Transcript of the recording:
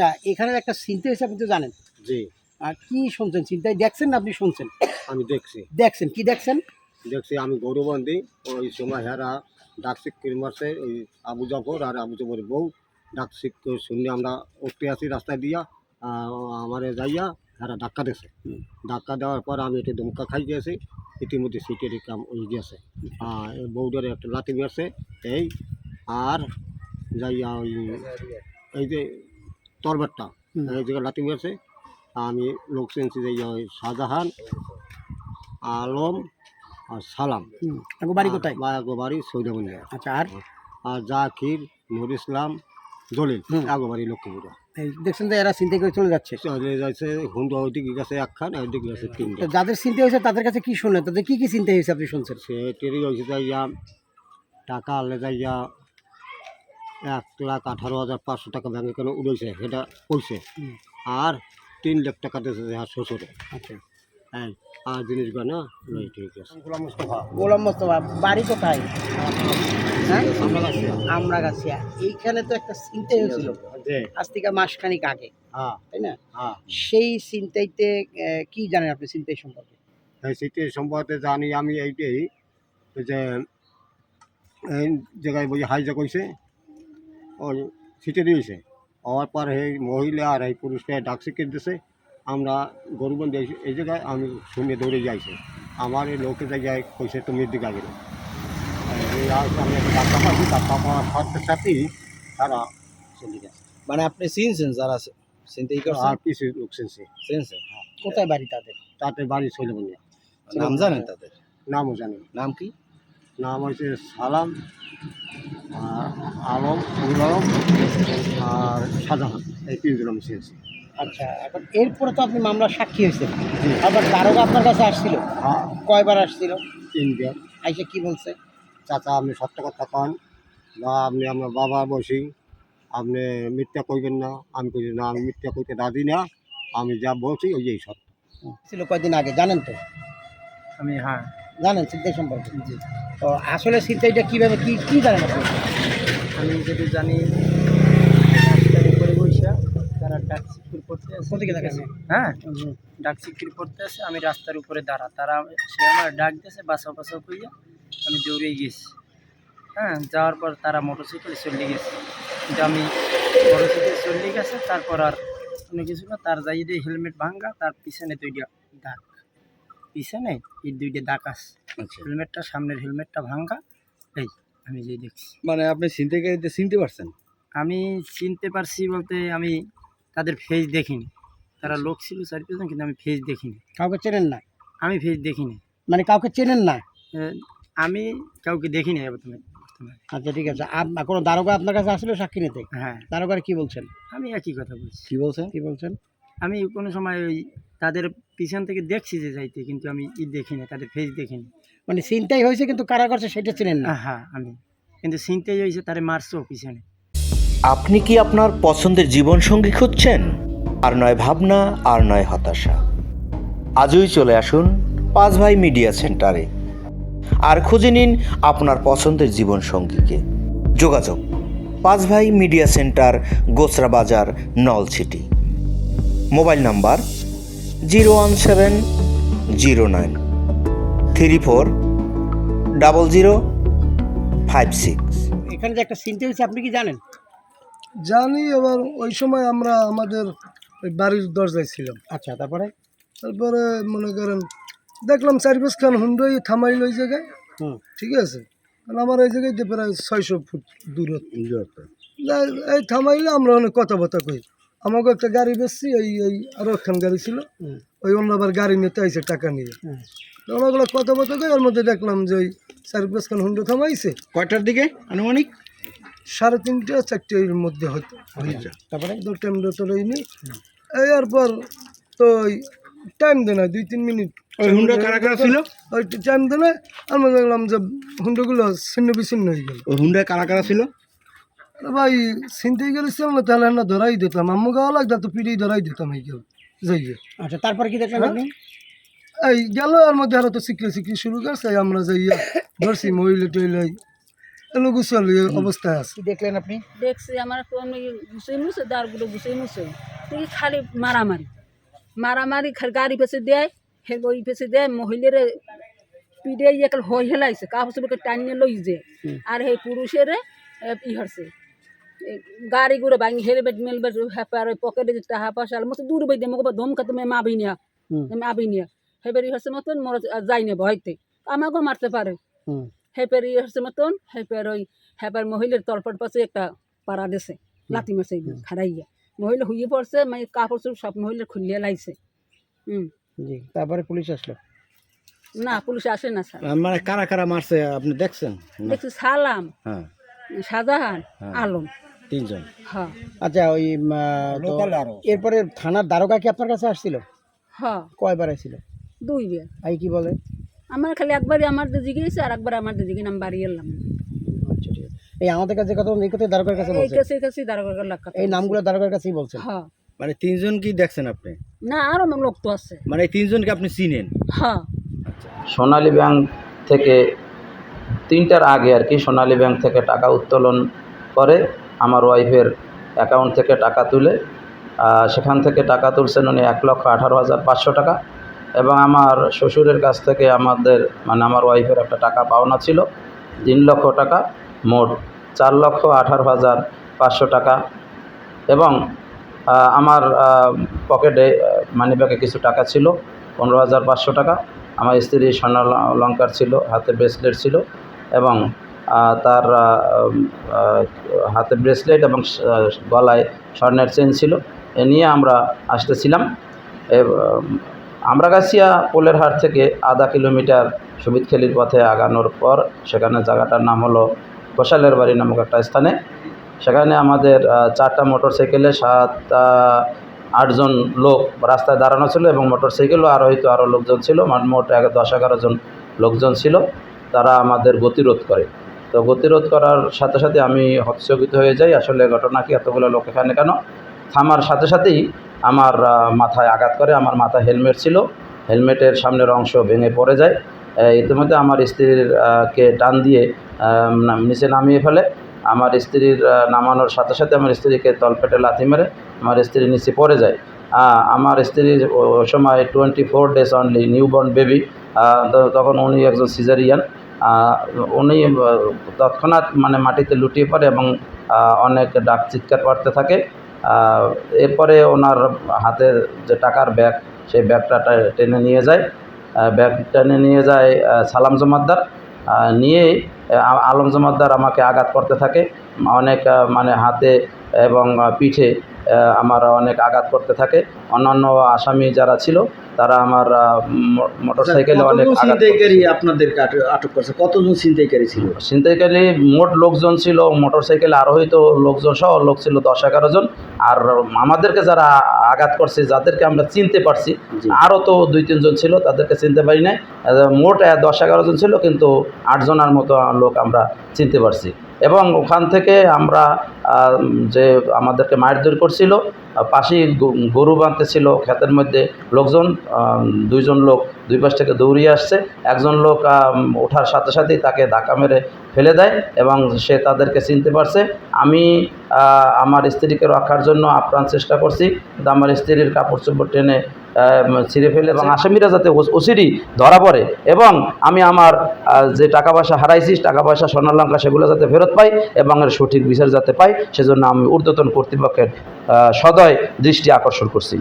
আচ্ছা এখানে একটা হয়েছে আপনি তো জানেন। জি। আর কি শুনছেন? চিন্তায় দেখছেন না আপনি শুনছেন? আমি দেখছি। দেখছেন কি দেখছেন? দেখছি আমি গৌরবন্দী ওই সময় হেরা ডাকসিক মারছে ওই আবু জাফর আর আবু জাফরের বউ ডাকসিক শুনে আমরা উঠতে আসি রাস্তায় দিয়া আমারে যাইয়া হেরা ধাক্কা দিয়েছে। ধাক্কা দেওয়ার পর আমি একটু দমকা খাই গিয়েছি ইতিমধ্যে সিটের কাম ওই গিয়েছে আর বউদের একটা লাঠি মারছে এই আর যাইয়া ওই এই যে তরবারটা। জায়গায় লাঠি মারছে আমি লোক চেনছি যে ওই শাহজাহান আলম আর সালাম। বাড়ি কোথায়? বাড়ি সৈদাবন্দিয়া আচ্ছা আর? আর জাকির নুর ইসলাম দলিল। আগবাড়ি লক্ষ্মীপুরা। এই দেখছেন যে এরা চিন্তা করে চলে যাচ্ছে। চলে যাচ্ছে হুন্ডা ওইদিকে গেছে একখান ওইদিকে গেছে তিনটা। তো যাদের চিন্তা হয়েছে তাদের কাছে কি শুনলেন? তাদের কি কি চিন্তা হয়েছে আপনি শুনছেন? সে টেরি হয়েছে যাইয়া টাকা আনলে যাইয়া এক লাখ আঠারো হাজার পাঁচশো টাকা ব্যাংকে কেন উড়েছে সেটা কইছে। আর তিন লাখ টাকা দিয়েছে আর শ্বশুরে। আচ্ছা। হ্যাঁ আর জিনিস না ঠিক আছে। গোলাম মুস্তফা। গোলাম মোস্তফা বাড়ি কোথায়? হ্যাঁ? আমরা গাছিয়া এইখানে তো একটা চিন্তা হয়েছিল। আজ থেকে মাসখানিক আগে হ্যাঁ। তাই না? হ্যাঁ। সেই চিন্তাইতে কি জানেন আপনি চিন্তাই সম্পর্কে? এই সিটি সম্পর্কে জানি আমি এইটাই যে জায়গায় বই হাইজা কইছে ওই সিটে দিয়েছে হওয়ার পর এই মহিলা আর এই পুরুষকে ডাক শিখিয়ে দিছে আমরা গরুবন্দি এই- এই জায়গায় আমি শুনে দৌড়ে যাইছে আমার এই লোকে জায়গায় কইছে তুমি দিকে আগে আমি একটা ডাক্তার পাচ্ছি ডাক্তার পাওয়ার সাথে সাথেই তারা চলে গেছে মানে আপনি চিনছেন যারা চিন্তাই আর করছেন কিছু লোক শুনছে চিনছেন কোথায় বাড়ি তাদের তাতে বাড়ি বলে নাম জানেন তাদের নামও জানি নাম কি নাম হচ্ছে সালাম আর আলম নুর আলম আর শাহজাহান। এই তিনজন আমি চেয়েছি আচ্ছা এখন এরপরে তো আপনি মামলার সাক্ষী হয়েছেন। আবার দারোগা আপনার কাছে আসছিল? হ্যাঁ। কয়বার আসছিল? তিনজন। আইসা কি বলছে? চাচা আপনি সত্য কথা কন বা আপনি আমার বাবা বসি আপনি মিথ্যা কইবেন না। আমি কই না আমি মিথ্যা কইতে রাজি না। আমি যা বলছি ওই এই সত্য। ছিল কয়দিন আগে জানেন তো? আমি হ্যাঁ। জানেন চিন্তাই সম্পর্কে? আসলে চিন্তাইটা কীভাবে কী কী জানেন আপনি? আমি যদি জানি তারা ডাক সিকিউর করতে আছে কোথেকে দেখাচ্ছে? হ্যাঁ? ডাক সিকিউর করতে আছে আমি রাস্তার উপরে দাঁড়া। তারা সে আমার ডাক দিয়েছে বাসা বাসা কইয়া আমি দৌড়ে গেছি। হ্যাঁ যাওয়ার পর তারা মোটরসাইকেলে চলে গেছে। কিন্তু আমি মোটরসাইকেল চলে গেছে তারপর আর কোনো কিছু না তার যাই দিয়ে হেলমেট ভাঙ্গা তার পিছনে দুইটা দাগ। পিছনে এই দুইটা দাগ আছে। হেলমেটটা সামনের হেলমেটটা ভাঙ্গা এই আমি যেই দেখছি। মানে আপনি ছিনতাইকারীদের চিনতে পারছেন? আমি চিনতে পারছি বলতে আমি তাদের ফেস দেখিনি। তারা লোক ছিল চার পাঁচজন কিন্তু আমি ফেস দেখিনি। কাউকে চেনেন না? আমি ফেস দেখিনি। মানে কাউকে চেনেন না? আমি কাউকে দেখিনি বর্তমানে আচ্ছা ঠিক আছে। কোনো দারোগা আপনার কাছে আসলে সাক্ষী নিতে? হ্যাঁ। দারোগার কি বলছেন? আমি একই কথা বলছি। কি বলছেন? কি বলছেন? আমি কোনো সময় ওই তাদের পিছন থেকে দেখছি যে যাইতে কিন্তু আমি ই দেখিনি তাদের ফেস দেখিনি। মানে চিন্তাই হয়েছে কিন্তু কারা করছে সেটা চেনেন না? হ্যাঁ আমি। কিন্তু চিনতেই হয়েছে তারে মারছো পিছনে। আপনি কি আপনার পছন্দের জীবনসঙ্গী খুঁজছেন? আর নয় ভাবনা আর নয় হতাশা। আজই চলে আসুন পাঁচ ভাই মিডিয়া সেন্টারে। আর খুঁজে নিন আপনার পছন্দের জীবনসঙ্গীকে। যোগাযোগ পাঁচ ভাই media centre Gosra Bazar Nalchity. Mobile number zero one seven zero nine three four double zero five six. এখানে যে একটা হয়েছে আপনি কি জানেন? জানি এবার ওই সময় আমরা আমাদের ওই বাড়ির দরজায় ছিলাম। আচ্ছা তারপরে? তারপরে মনে করেন দেখলাম চারিপাশ খান হুন্ডই থামাইল ওই জায়গায়। হুম। ঠিক আছে? কারণ আমার ওই জায়গায় প্রায় ছয়শো ফুট দূরত্ব। এই থামাইলে আমরা অনেক কথাবার্তা কই। আমাকে একটা গাড়ি বেচছি এই এই আরও একখান গাড়ি ছিল। ওই অন্য আবার গাড়ি নিতে আইছে টাকা নিয়ে। ওনাগুলো কথাবার্তা কই ওর মধ্যে দেখলাম যে ওই চার পাঁচখান হুন্ডো থামাইছে। কয়টার দিকে? আনুমানিক? সাড়ে তিনটে চারটের মধ্যে হয়তো। হয়েছে তারপরে? টাইম তো লইনি এই আর পর তো টাইম দেয় না দুই তিন মিনিট। ওই হুন্ডা কারা কারা ছিল? ওই টাইম দেয় না আমরা দেখলাম যে হুন্ডাগুলো ছিন্ন বিচ্ছিন্ন হয়ে গেল। ওই হুন্ডায় কারা কারা ছিল? ভাই ছিনতে গেছিলাম না তাহলে না ধরাই দিতাম। আম্মু গাওয়া লাগতো তো পিড়ি ধরাই দিতাম এই গেল যাই গে। আচ্ছা তারপরে কি দেখলেন আপনি? এই গেল আর মধ্যে আরও তো শিখলে শিখলি শুরু করছে আমরা যাইয়া ধরছি মহিলা টইলাই এলো গুছল অবস্থায় আছে। কি দেখলেন আপনি? দেখছি আমার তো আমি গুছিয়ে মুছে দাঁড়গুলো গুছিয়ে মুছে। দেখি খালি মারামারি। মারামারি খালি গাড়ি পেছে দেয় হে ওই পেছে দেয় মহিলার পিড়ে একাল হই হেলাইছে কাপড়কে টানিয়ে লই যে আর হে পুরুষের ই হরছে। গাড়ি গুড়ে ভাঙি হেলমেট মেলমেট হ্যাপার ওই পকেটে যে টাহা পয়সা মতো দূর বই দিয়ে মোকে ধমকা তুমি মাবি নিয়া হুম। আমি আবি নিয়া হেপের ই হচ্ছে মতন মোর যাই না ভয়তে আমাকেও মারতে পারে। হেপের ই হচ্ছে মতন হেপের ওই হেপার মহিলার তলপট পাশে একটা পাড়া দিছে লাতি মারছে খাড়াইয়া মহিলা হুইয়ে পড়ছে মানে কাপড় চোপড় সব মহিলা খুলিয়ে লাইছে। হুম। জি তারপরে পুলিশ আসলো? না পুলিশ আসে না স্যার। মানে কারা কারা মারছে আপনি দেখছেন? দেখছি সালাম হ্যাঁ। শাহজাহান হ্যাঁ। আলম। তিনজন। হ্যাঁ। আচ্ছা ওই তো লোকাল এরপরে থানার দ্বারকা কি আপনার কাছে আসছিল? হ্যাঁ। কয়বার আসছিল? দুই বে আই কি বলে? আমার খালি একবারই আমার দিদি গিয়েছে আর একবার আমার দিদি নাম বাড়ি এলাম। আচ্ছা ঠিক আছে। এই আমাদের কাছে কথা এই কথা দ্বারকার কাছে এই বলছে? কাছে কাছে দাঁড়া লাগ এই নামগুলো দ্বারকার কাছেই বলছেন হ্যাঁ। মানে তিনজন কি দেখছেন আপনি? না আরও লোক তো আছে। মানে এই তিনজনকে আপনি চিনেন? হ্যাঁ। সোনালী ব্যাংক থেকে তিনটার আগে আর কি সোনালী ব্যাংক থেকে টাকা উত্তোলন করে। আমার ওয়াইফের অ্যাকাউন্ট থেকে টাকা তুলে সেখান থেকে টাকা তুলছেন উনি এক লক্ষ আঠারো হাজার পাঁচশো টাকা। এবং আমার শ্বশুরের কাছ থেকে আমাদের মানে আমার ওয়াইফের একটা টাকা পাওনা ছিল, তিন লক্ষ টাকা, মোট চার লক্ষ আঠারো হাজার পাঁচশো টাকা। এবং আমার পকেটে, মানি ব্যাগে কিছু টাকা ছিল, পনেরো হাজার পাঁচশো টাকা। আমার স্ত্রীর স্বর্ণ ল- অলংকার ছিল, হাতে ব্রেসলেট ছিল। এবং তার হাতে ব্রেসলেট এবং গলায় স্বর্ণের চেন ছিল। এ নিয়ে আমরা আসতেছিলাম। আমরাগাছিয়া পোলের হাট থেকে আধা কিলোমিটার সুবিদখেলির পথে আগানোর পর সেখানে জায়গাটার নাম হলো ঘোষালের বাড়ি নামক একটা স্থানে। সেখানে আমাদের চারটা মোটর সাইকেলে সাত আটজন লোক রাস্তায় দাঁড়ানো ছিল এবং মোটর সাইকেলও আরও হয়তো আরও লোকজন ছিল। মোট এক দশ এগারো জন লোকজন ছিল। তারা আমাদের গতিরোধ করে। তো গতিরোধ করার সাথে সাথে আমি হতচকিত হয়ে যাই। আসলে ঘটনা কি? এতগুলো লোক এখানে কেন? থামার সাথে সাথেই আমার মাথায় আঘাত করে। আমার মাথায় হেলমেট ছিল। হেলমেটের সামনের অংশ ভেঙে পড়ে যায়। ইতিমধ্যে আমার স্ত্রীর আহ, কে টান দিয়ে নিচে নামিয়ে ফেলে। আমার স্ত্রীর নামানোর সাথে সাথে আমার স্ত্রীকে তলপেটে লাথি মেরে আমার স্ত্রী নিচে পড়ে যায়। আমার স্ত্রীর সময় twenty four days only newborn baby তখন উনি একজন সিজারিয়ান উনি তৎক্ষণাৎ মানে মাটিতে লুটিয়ে পড়ে এবং অনেক ডাক চিৎকার করতে থাকে। এরপরে ওনার হাতের যে টাকার ব্যাগ, সেই ব্যাগটা টেনে নিয়ে যায়। ব্যাগ টেনে নিয়ে যায় সালাম জমাদ্দার নিয়ে আলম জমাদ্দার আমাকে আঘাত করতে থাকে। অনেক মানে হাতে এবং পিঠে আমার অনেক আঘাত করতে থাকে। অন্যান্য আসামি যারা ছিল তারা আমার মোটর সাইকেলে অনেক ছিনতাইকারী। আপনাদেরকে আটক- আটক করছে? কতজন ছিনতাইকারী ছিল? ছিনতাইকারী মোট লোকজন ছিল মোটর সাইকেলে আরও হয়তো লোকজন সহ লোক ছিল দশ এগারো জন। আর আমাদেরকে যারা আঘাত করছে যাদেরকে আমরা চিনতে পারছি আরও তো দুই তিনজন ছিল তাদেরকে চিনতে পারি নাই। মোট দশ এগারো জন ছিল কিন্তু আটজনের মতো লোক আমরা চিনতে পারছি। এবং ওখান থেকে আমরা যে আমাদেরকে মারধর করছিল পাশেই গরু বাঁধতে ছিল, ক্ষেতের মধ্যে লোকজন দুইজন লোক দুই পাশ থেকে দৌড়িয়ে আসছে। একজন লোক ওঠার সাথে সাথেই তাকে ধাক্কা মেরে ফেলে দেয় এবং সে তাদেরকে চিনতে পারছে। আমি আমার স্ত্রীকে রক্ষার জন্য আপ্রাণ চেষ্টা করছি। কিন্তু আমার স্ত্রীর কাপড় চোপড় টেনে ছিঁড়ে ফেলে এবং আসামিরা যাতে ওসিরি ধরা পড়ে। এবং আমি আমার যে টাকা পয়সা হারাইছি, টাকা পয়সা স্বর্ণালঙ্কা সেগুলো যাতে ফেরত পাই এবং এর সঠিক বিচার যাতে পাই, সেজন্য আমি ঊর্ধ্বতন কর্তৃপক্ষের সদয় দৃষ্টি আকর্ষণ করছি।